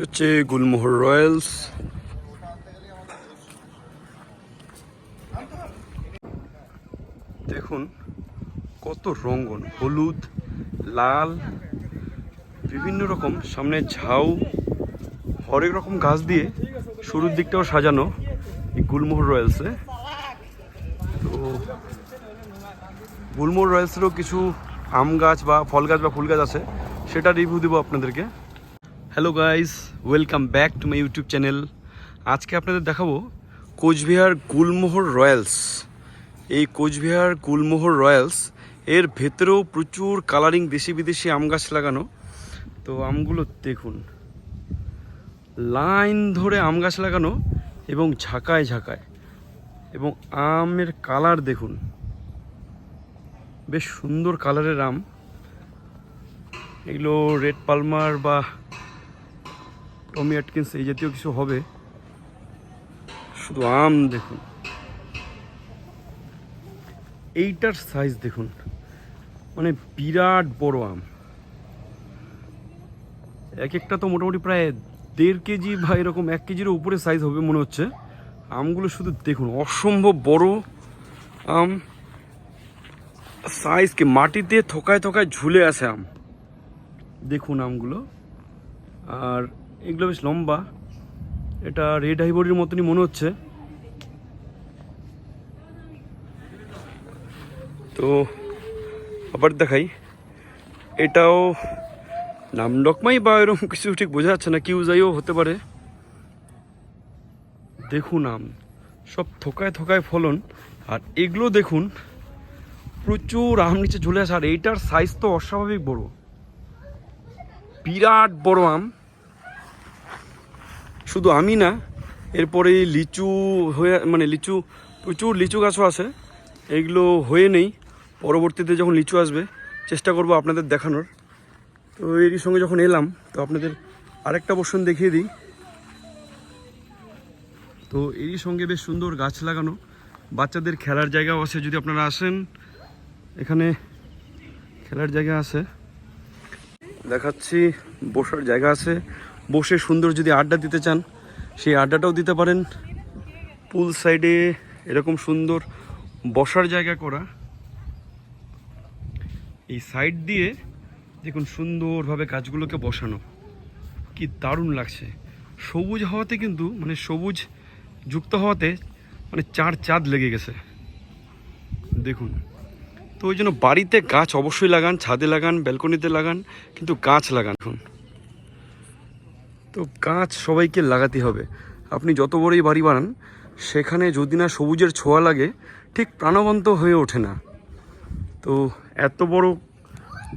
হচ্ছে গুলমোহর রয়্যালস। দেখুন, কত রঙ্গন, হলুদ, লাল, বিভিন্ন রকম, সামনে ঝাউ, হরেক রকম গাছ দিয়ে শুরুর দিকটাও সাজানো এই গুলমোহর রয়্যালসে। তো গুলমোহর রয়্যালসেরও কিছু আম গাছ বা ফল গাছ বা ফুল গাছ আছে, সেটা রিভিউ দেবো আপনাদেরকে। Hello guys welcome back to my YouTube channel আজকে আপনাদের দেখাবো কোচবিহার গুলমোহর রয়্যালস। এই কোচবিহার গুলমোহর রয়্যালস এর ভেতরেও প্রচুর কালারিং দেশি বিদেশি আম গাছ লাগানো। তো আমগুলো দেখুন। লাইন ধরে আম গাছ লাগানো এবং ঝাঁকায় ঝাঁকায়। এবং আমের কালার দেখুন। বেশ সুন্দর কালারের আম। এগুলো রেড পালমার বা টমি অ্যাটকিন্স এই জাতীয় কিছু হবে? শুধু আম দেখুন। এইটার সাইজ দেখুন। মানে বিরাট বড় আম। এক একটা তো মোটামুটি প্রায় দেড় কেজি বা এরকম এক কেজির উপরে সাইজ হবে মনে হচ্ছে। আমগুলো শুধু দেখুন, অসম্ভব বড় আম। সাইজ কি মাটিতে থোকায় থোকায় ঝুলে আছে আম। দেখুন আমগুলো। আর এগুলো বেশ লম্বা। এটা রেড হাইবরির মতনই মনে হচ্ছে। তো, আবার দেখাই। এটাও নামডকমাই বা এরকম কিছু ঠিক বোঝা যাচ্ছে না কিউ যাইও হতে পারে। দেখুন আম, সব থোকায় থোকায় ফলন। আর এগুলো দেখুন, প্রচুর আম নিচে ঝুলে আছে। আর এইটার সাইজ তো অস্বাভাবিক বড়। বিরাট বড় আম। শুধু আমি না, এরপরে লিচু হয়ে মানে লিচু, প্রচুর লিচু গাছও আছে এগুলো হয়ে নেই। পরবর্তীতে যখন লিচু আসবে, চেষ্টা করব আপনাদের দেখানোর। তো এরই সঙ্গে যখন এলাম, তো আপনাদের আরেকটা বর্ষণ দেখিয়ে দিই। তো এরই সঙ্গে বেশ সুন্দর গাছ লাগানো। বাচ্চাদের খেলার জায়গাও আছে, যদি আপনারা আসেন। এখানে খেলার জায়গা আছে। দেখাচ্ছি, বসার জায়গা আছে। বসে সুন্দর যদি আড্ডা দিতে চান, সেই আড্ডাটাও দিতে পারেন। পুল সাইডে এরকম সুন্দর বসার জায়গা করা। এই সাইড দিয়ে দেখুন সুন্দরভাবে গাছগুলোকে বসানো। কি দারুণ লাগছে। সবুজ হওয়াতে কিন্তু মানে সবুজ যুক্ত হওয়াতে মানে চার চাঁদ লেগে গেছে। দেখুন। তো ওই জন্য বাড়িতে গাছ অবশ্যই লাগান, ছাদে লাগান, ব্যালকনিতে লাগান, কিন্তু গাছ লাগান। এখন তো গাছ সবাইকে লাগাতে হবে। আপনি যত বড়ই বাড়ি বানান, সেখানে যদি না সবুজের ছোঁয়া লাগে, ঠিক প্রাণবন্ত হয়ে ওঠে না। তো এত বড়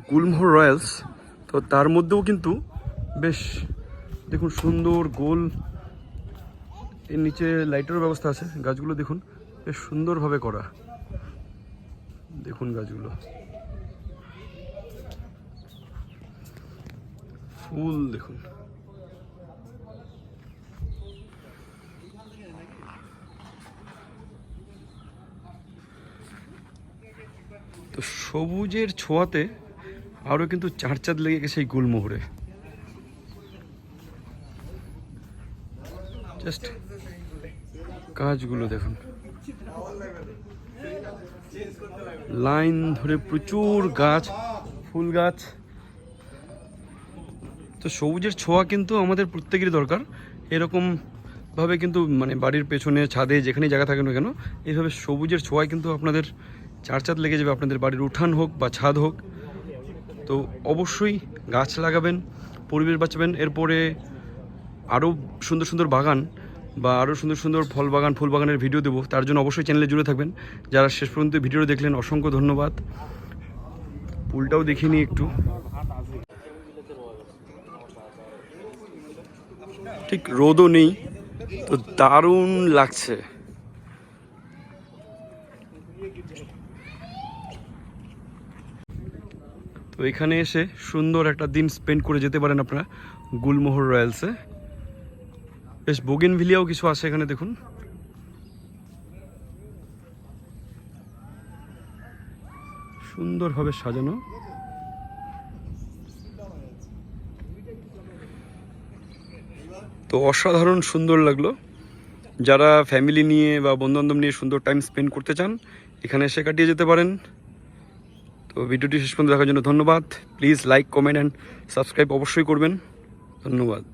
গুলমোহর রয়্যালস, তো তার মধ্যেও কিন্তু বেশ, দেখুন সুন্দর গোল, এর নিচে লাইটেরও ব্যবস্থা আছে। গাছগুলো দেখুন, বেশ সুন্দরভাবে করা। দেখুন গাছগুলো। ফুল দেখুন। তো সবুজের ছোঁয়াতে আরও কিন্তু চার চাঁদ লেগে গেছে এই গুলমোহরে। জাস্ট গাছগুলো দেখুন। লাইন ধরে প্রচুর গাছ, ফুল গাছ। তো সবুজের ছোঁয়া কিন্তু আমাদের প্রত্যেকেরই দরকার। এরকম ভাবে কিন্তু মানে বাড়ির পেছনে, ছাদে, যেখানেই জায়গা থাকে না কেন, এইভাবে সবুজের ছোঁয়ায় কিন্তু আপনাদের চার চাঁদ লেগে যাবে আপনাদের বাড়ির উঠান হোক বা ছাদ হোক। তো অবশ্যই গাছ লাগাবেন, পরিবেশ বাঁচাবেন। এরপরে আরও সুন্দর সুন্দর বাগান বা আরও সুন্দর সুন্দর ফল বাগান, ফুল বাগানের ভিডিও দেবো। তার জন্য অবশ্যই চ্যানেলে জুড়ে থাকবেন। যারা শেষ পর্যন্ত ভিডিওটা দেখলেন, অসংখ্য ধন্যবাদ। ফুলটাও দেখিয়ে নিই একটু। ঠিক রোদও নেই, তো দারুণ লাগছে। তো এখানে এসে সুন্দর একটা দিন স্পেন্ড করে যেতে পারেন আপনারা গুলমোহর রয়্যালসে বেশ বোগেন ভিলিয়াও কিছু আছে এখানে, দেখুন। সুন্দরভাবে সাজানো। তো অসাধারণ সুন্দর লাগল। যারা ফ্যামিলি নিয়ে বা বন্ধুবান্ধব নিয়ে সুন্দর টাইম স্পেন্ড করতে চান, এখানে এসে কাটিয়ে যেতে পারেন। তো ভিডিওটি শেষ পর্যন্ত দেখার জন্য ধন্যবাদ। Please like comment and subscribe অবশ্যই করবেন। ধন্যবাদ।